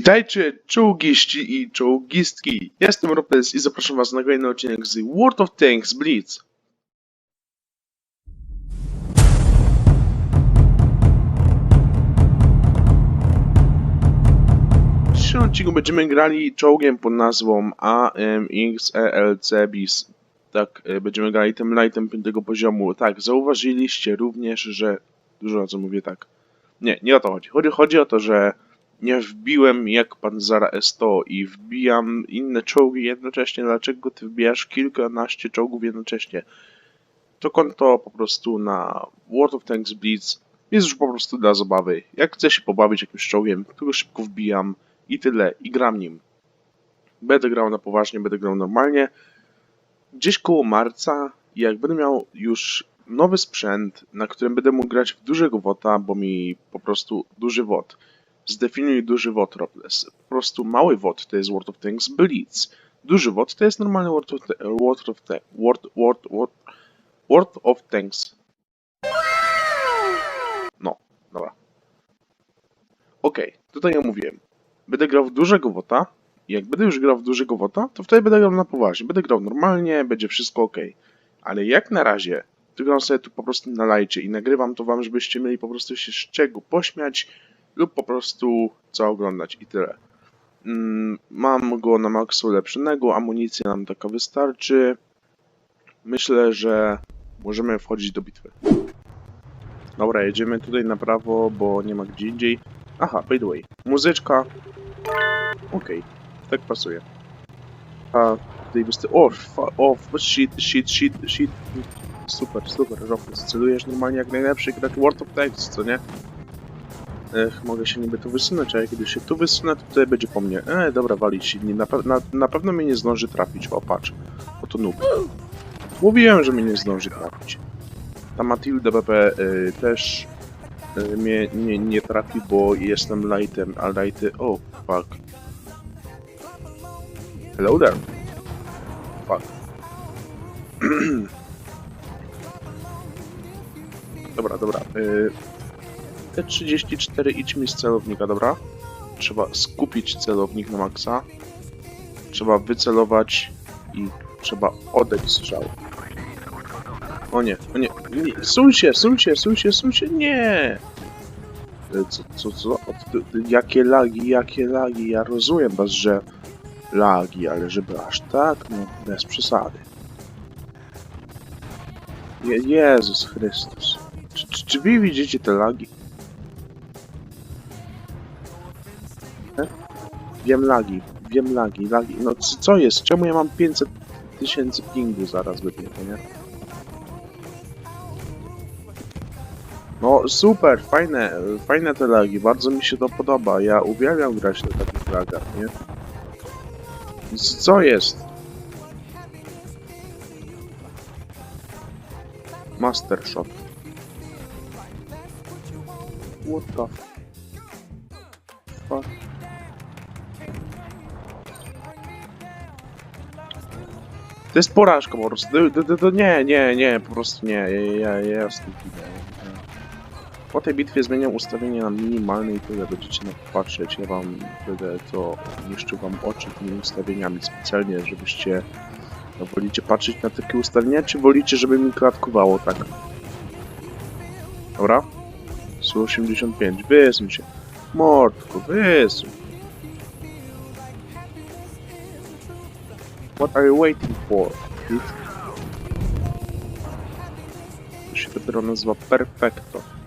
Witajcie czołgiści i czołgistki. Jestem Ropes i zapraszam was na kolejny odcinek z World of Tanks Blitz. W dzisiejszym odcinku będziemy grali czołgiem pod nazwą AMXELC BIS. Tak, e, będziemy grali tym lightem piątego poziomu. Tak, zauważyliście również, że... Dużo razy mówię tak. Nie, nie o to chodzi. Chodzi, chodzi o to, że nie wbiłem jak pan Zara S100 i wbijam inne czołgi jednocześnie. Dlaczego ty wbijasz kilkanaście czołgów jednocześnie? To konto po prostu na World of Tanks Blitz jest już po prostu dla zabawy. Jak chcę się pobawić jakimś czołgiem, to go szybko wbijam i tyle, i gram nim. Będę grał na poważnie, będę grał normalnie. Gdzieś koło marca, jak będę miał już nowy sprzęt, na którym będę mógł grać w dużego wota, bo mi po prostu duży wot. Zdefiniuj duży wot, Robles. Po prostu mały wot to jest World of Tanks Blitz. Duży wot to jest normalny World of, World of, World, World, World, World of Tanks. No, dobra. Okej, tutaj ja mówiłem. Będę grał w dużego wota. Jak będę już grał w dużego wota, to wtedy będę grał na poważnie. Będę grał normalnie, będzie wszystko ok. Ale jak na razie, to gram sobie tu po prostu na lajcie i nagrywam to wam, żebyście mieli po prostu się z czego pośmiać lub po prostu co oglądać i tyle. Mm, Mam go na maksu ulepszonego, amunicja nam taka wystarczy. Myślę, że możemy wchodzić do bitwy. Dobra, jedziemy tutaj na prawo, bo nie ma gdzie indziej. Aha, by the way, muzyczka. Okej, tak pasuje. A tutaj wysty... O, fa... shit, shit, shit, shit. Super, super, Rofus, celujesz normalnie jak najlepszy gracz World of Tanks, co nie? Ech, mogę się niby tu wysunąć, a kiedy się tu wysunę, to tutaj będzie po mnie. E, dobra, walić się. Nie, na, pe- na, na pewno mnie nie zdąży trafić. O, patrz. Oto noob. Mówiłem, że mnie nie zdąży trafić. Ta Matilda BP y, też y, mnie nie, nie trafi, bo jestem lightem, a lighty... O, fuck. Hello there. Fuck. dobra, dobra. Y, T34 idź mi z celownika, dobra? Trzeba skupić celownik na maksa. Trzeba wycelować i trzeba oddać strzał. O nie, o nie, nie. Suń się, suń się, suń się, suń się, nie! E, Co, co, co? Jakie lagi, jakie lagi, ja rozumiem was, że lagi, ale żeby aż tak, no bez przesady. Je Jezus Chrystus. Czy, czy, czy wy widzicie te lagi? Wiem lagi, wiem lagi, lagi. No co jest? Czemu ja mam 500 tysięcy pingu zaraz wybiegnie, nie? No super, fajne, fajne te lagi, bardzo mi się to podoba. Ja uwielbiam grać na takich lagach, nie? Co jest? Master Shot. What the fuck? To jest porażka po prostu. To, to, to nie, nie, nie, po prostu nie. Ja, ja, ja jestem idę. Po tej bitwie zmieniam ustawienie na minimalne i tyle będziecie na to patrzeć. Ja wam będę to niszczył wam oczy tymi ustawieniami specjalnie, żebyście no, wolicie patrzeć na takie ustawienia, czy wolicie, żeby mi klatkowało tak? Dobra? 185, wysuń się. Mordku, wysuń. What are you waiting for? kid? To się dopiero nazywa Perfecto.